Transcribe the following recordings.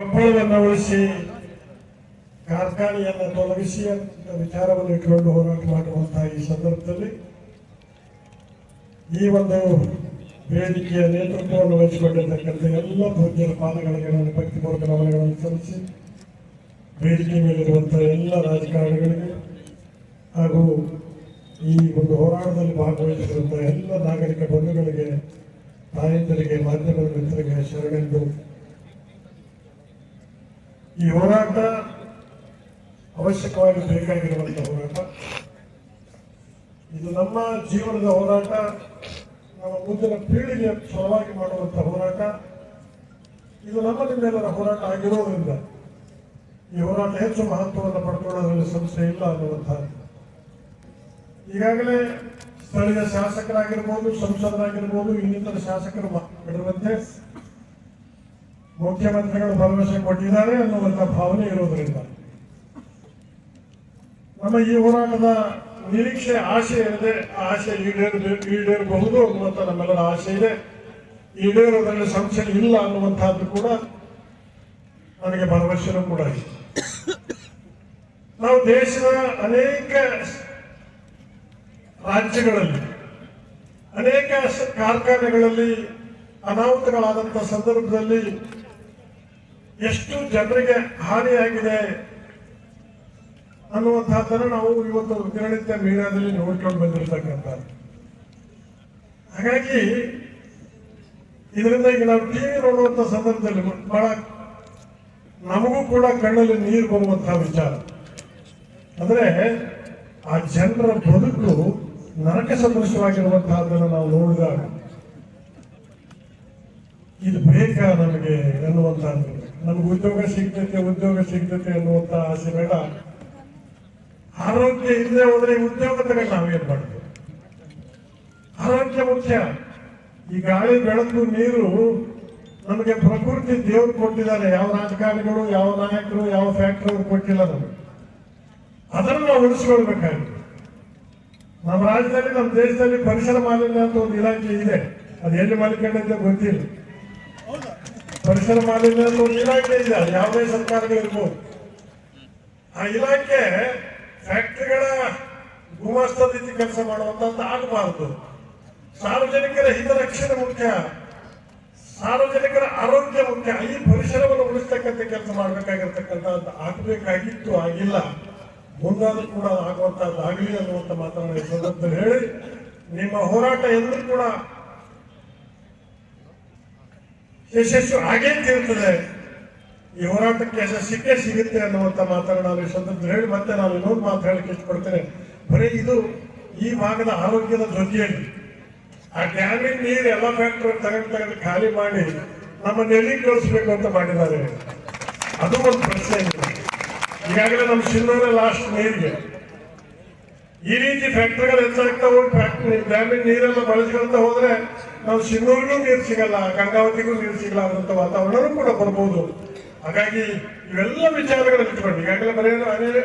ಕೊಪ್ಪಳವನ್ನು ಉಳಿಸಿ ಕಾರ್ಖಾನೆಯನ್ನು ತೊಲಗಿಸಿ ಅಂತ ವಿಚಾರವನ್ನು ಇಟ್ಟುಕೊಂಡು ಹೋರಾಟ ಮಾಡುವಂತಹ ಈ ಸಂದರ್ಭದಲ್ಲಿ ಈ ಒಂದು ವೇದಿಕೆಯ ನೇತೃತ್ವವನ್ನು ವಹಿಸಿಕೊಂಡಿರ್ತಕ್ಕಂಥ ಎಲ್ಲ ಪೂಜ್ಯರ ಪಾಲಗಳಿಗೆ ನಾನು ಭಕ್ತಿಪೂರ್ವಕ ನಮನಗಳನ್ನು ಸಲ್ಲಿಸಿ ವೇದಿಕೆ ಮೇಲಿರುವಂತಹ ಎಲ್ಲ ರಾಜಕಾರಣಿಗಳಿಗೆ ಹಾಗೂ ಈ ಒಂದು ಹೋರಾಟದಲ್ಲಿ ಭಾಗವಹಿಸಿರುವಂತಹ ಎಲ್ಲ ನಾಗರಿಕ ಬಂಧುಗಳಿಗೆ, ತಾಯಂದರಿಗೆ, ಮಾಧ್ಯಮದ ಮಿತ್ರರಿಗೆ ಶರಣೆಂದು ಈ ಹೋರಾಟ ಅವಶ್ಯಕವಾಗಿ ಬೇಕಾಗಿರುವಂತಹ ಹೋರಾಟ. ಇದು ನಮ್ಮ ಜೀವನದ ಹೋರಾಟ. ನಮ್ಮ ಮುಂದಿನ ಪೀಳಿಗೆಯ ಸಲುವಾಗಿ ಮಾಡುವಂತಹ ಹೋರಾಟ. ಇದು ನಮ್ಮ ನಿಮ್ಮೆಲ್ಲರ ಹೋರಾಟ ಆಗಿರೋದ್ರಿಂದ ಈ ಹೋರಾಟ ಹೆಚ್ಚು ಮಹತ್ವವನ್ನು ಪಡ್ಕೊಳ್ಳೋದ್ರಲ್ಲಿ ಸಂಸ್ಥೆ ಇಲ್ಲ ಅನ್ನುವಂಥ ಈಗಾಗಲೇ ಸ್ಥಳೀಯ ಶಾಸಕರಾಗಿರ್ಬೋದು, ಸಂಸದರಾಗಿರ್ಬೋದು, ಇನ್ನಿತರ ಶಾಸಕರು ಮಾತನಾಡಿರುವಂತೆ ಮುಖ್ಯಮಂತ್ರಿಗಳು ಭರವಸೆ ಕೊಟ್ಟಿದ್ದಾರೆ ಅನ್ನುವಂಥ ಭಾವನೆ ಇರೋದ್ರಿಂದ ನಮ್ಮ ಈ ಹೋರಾಟದ ನಿರೀಕ್ಷೆ ಆಶೆ ಇದೆ. ಆ ಆಶೆ ಈಡೇರಬಹುದು ಅನ್ನುವಂಥ ನಮ್ಮೆಲ್ಲರ ಆಶೆ ಇದೆ. ಈಡೇರೋದ್ರಲ್ಲಿ ಸಂಶಯ ಇಲ್ಲ ಅನ್ನುವಂಥದ್ದು ಕೂಡ ನನಗೆ ಭರವಸೆನೂ ಕೂಡ ಇದೆ. ನಾವು ದೇಶದ ಅನೇಕ ರಾಜ್ಯಗಳಲ್ಲಿ, ಅನೇಕ ಕಾರ್ಖಾನೆಗಳಲ್ಲಿ ಅನಾಹುತಗಳಾದಂಥ ಸಂದರ್ಭದಲ್ಲಿ ಎಷ್ಟು ಜನರಿಗೆ ಹಾನಿಯಾಗಿದೆ ಅನ್ನುವಂಥದ್ದನ್ನು ನಾವು ಇವತ್ತು ದಿನನಿತ್ಯ ಮೀಡಿಯಾದಲ್ಲಿ ನೋಡ್ಕೊಂಡು ಬಂದಿರತಕ್ಕಂಥ. ಹಾಗಾಗಿ ಇದರಿಂದ ಈಗ ನಾವು ಟಿವಿ ನೋಡುವಂಥ ಸಂದರ್ಭದಲ್ಲಿ ಬಹಳ ನಮಗೂ ಕೂಡ ಕಣ್ಣಲ್ಲಿ ನೀರು ಬರುವಂತಹ ವಿಚಾರ. ಅಂದ್ರೆ ಆ ಜನರ ಬದುಕು ನರಕ ಸದೃಶವಾಗಿರುವಂತಹದ್ದನ್ನು ನಾವು ನೋಡಿದಾಗ ಇದು ಬೇಕಾ ನಮಗೆ ಎನ್ನುವಂತಹದ್ದು. ನಮ್ಗೆ ಉದ್ಯೋಗ ಸಿಗ್ತೈತೆ ಉದ್ಯೋಗ ಸಿಗ್ತೈತೆ ಅನ್ನುವಂತ ಆಸೆ ಬೇಡ. ಆರೋಗ್ಯ ಇಲ್ಲದೆ ಹೋದ್ರೆ ಉದ್ಯೋಗ ತಗೊಂಡು ನಾವೇನ್ ಮಾಡ್ತೀವಿ ಆರೋಗ್ಯ ಮುಖ್ಯ. ಈ ಗಾಳಿ ಬೆಳಕು ನೀರು ನಮಗೆ ಪ್ರಕೃತಿ ದೇವರು ಕೊಟ್ಟಿದ್ದಾರೆ. ಯಾವ ರಾಜಕಾರಣಿಗಳು, ಯಾವ ನಾಯಕರು, ಯಾವ ಫ್ಯಾಕ್ಟರಿ ಕೊಟ್ಟಿಲ್ಲ ನಮಗೆ. ಅದನ್ನು ನಾವು ಉಳಿಸ್ಕೊಳ್ಬೇಕಾಗಿತ್ತು ನಮ್ಮ ರಾಜ್ಯದಲ್ಲಿ, ನಮ್ಮ ದೇಶದಲ್ಲಿ ಪರಿಸರ ಮಾಲಿನ್ಯ ಅಂತ ಒಂದು ಇಲಾಖೆ ಇದೆ. ಅದು ಎಲ್ಲಿ ಮಲ್ಕೊಂಡಿದ್ದೆ ಗೊತ್ತಿಲ್ಲ. ಪರಿಸರ ಮಾಲಿನ್ಯ ಅಂತ ಒಂದು ಇಲಾಖೆ ಇದೆ ಯಾವುದೇ ಸರ್ಕಾರಗಳಿರ್ಬೋದು ಆ ಇಲಾಖೆ ಫ್ಯಾಕ್ಟ್ರಿಗಳ ಗುಮಾಸ್ತ ರೀತಿ ಕೆಲಸ ಮಾಡುವಂಥದ್ದು ಆಗಬಾರದು. ಸಾರ್ವಜನಿಕರ ಹಿತರಕ್ಷಣೆ ಮುಖ್ಯ. ಸಾರ್ವಜನಿಕರ ಆರೋಗ್ಯ ಮುಖ್ಯ. ಈ ಪರಿಸರವನ್ನು ಉಳಿಸ್ತಕ್ಕಂಥ ಕೆಲಸ ಮಾಡಬೇಕಾಗಿರ್ತಕ್ಕಂಥದ್ದು ಆಗಬೇಕಾಗಿತ್ತು, ಆಗಿಲ್ಲ. ಮುಂದಾದ್ರೂ ಕೂಡ ಆಗುವಂಥದ್ದು ಆಗಲಿ ಅನ್ನುವಂಥ ಮಾತನ್ನು ಈ ಸಂದರ್ಭದಲ್ಲಿ ಹೇಳಿ, ನಿಮ್ಮ ಹೋರಾಟ ಎಲ್ಲರೂ ಕೂಡ ಯಶಸ್ಸು ಆಗೇ ತೀರ್ತದೆ ಈ ಹೋರಾಟಕ್ಕೆ ಯಶಸ್ಸಿಗೆ ಸಿಗುತ್ತೆ ಅನ್ನುವಂಥ ಮಾತನ್ನು ನಾನು ಈ ಸಂದರ್ಭದಲ್ಲಿ ಹೇಳಿ ಮತ್ತೆ ನಾನು ಇನ್ನೊಂದು ಮಾತು ಹೇಳಕ್ಕೆ ಇಷ್ಟಪಡ್ತೇನೆ. ಬರೀ ಇದು ಈ ಭಾಗದ ಆರೋಗ್ಯದ ಜೊತೆಯಲ್ಲಿ ಆ ಡ್ಯಾಮಿನ ನೀರು ಎಲ್ಲ ಫ್ಯಾಕ್ಟ್ರಿ ತಗೊಂಡು ತಗೊಂಡು ಖಾಲಿ ಮಾಡಿ ನಮ್ಮ ನೆಲ್ಲಿ ಕಳಿಸ್ಬೇಕು ಅಂತ ಮಾಡಿದ್ದಾರೆ. ಅದು ಒಂದು ಪ್ರಶ್ನೆ ಇದೆ. ಈಗಾಗಲೇ ನಮ್ಮ ಶಿನ್ನೂರ ಲಾಸ್ಟ್ ನೀರಿಗೆ ಈ ರೀತಿ ಫ್ಯಾಕ್ಟ್ರಿಗಳು ಹೆಚ್ಚಾಗ್ತಾ ಹೋಗಿ ಫ್ಯಾಕ್ಟ್ರಿ ಡ್ಯಾಮಿನ ನೀರೆಲ್ಲ ಬಳಸ್ಕೊಳ್ತಾ ಹೋದ್ರೆ ನಾವು ಶಿನ್ನೂರಿಗೂ ನೀರು ಸಿಗಲ್ಲ, ಗಂಗಾವತಿಗೂ ನೀರು ಸಿಗಲ್ಲ ಅನ್ನೋಂಥ ವಾತಾವರಣನೂ ಕೂಡ ಬರ್ಬೋದು. ಹಾಗಾಗಿ ಇವೆಲ್ಲ ವಿಚಾರಗಳನ್ನು ಇಟ್ಕೊಂಡು, ಈಗಾಗಲೇ ಬರೀ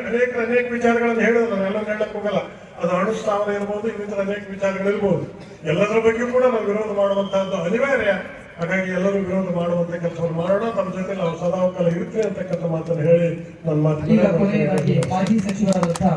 ಅನೇಕ ಅನೇಕ ವಿಚಾರಗಳನ್ನು ಹೇಳೋದು ಎಲ್ಲ ಹೇಳಕ್ ಹೋಗಲ್ಲ. ಅದು ಅನುಷ್ಠಾನ ಇರ್ಬೋದು ಇನ್ನಿತರ ಅನೇಕ ವಿಚಾರಗಳಿರ್ಬೋದು ಎಲ್ಲದರ ಬಗ್ಗೆ ಕೂಡ ನಾವು ವಿರೋಧ ಮಾಡುವಂತಹದ್ದು ಅನಿವಾರ್ಯ. ಹಾಗಾಗಿ ಎಲ್ಲರೂ ವಿರೋಧ ಮಾಡುವಂತ ಕೆಲಸವನ್ನು ಮಾಡೋಣ, ತಮ್ಮ ಜೊತೆ ನಾವು ಸದಾಕಾಲ ಇರುತ್ತೆ ಅಂತಕ್ಕಂಥ ಮಾತನ್ನು ಹೇಳಿ ನನ್ನ ಮಾತು ಮಾಜಿ ಸಚಿವರಾದಂತಹ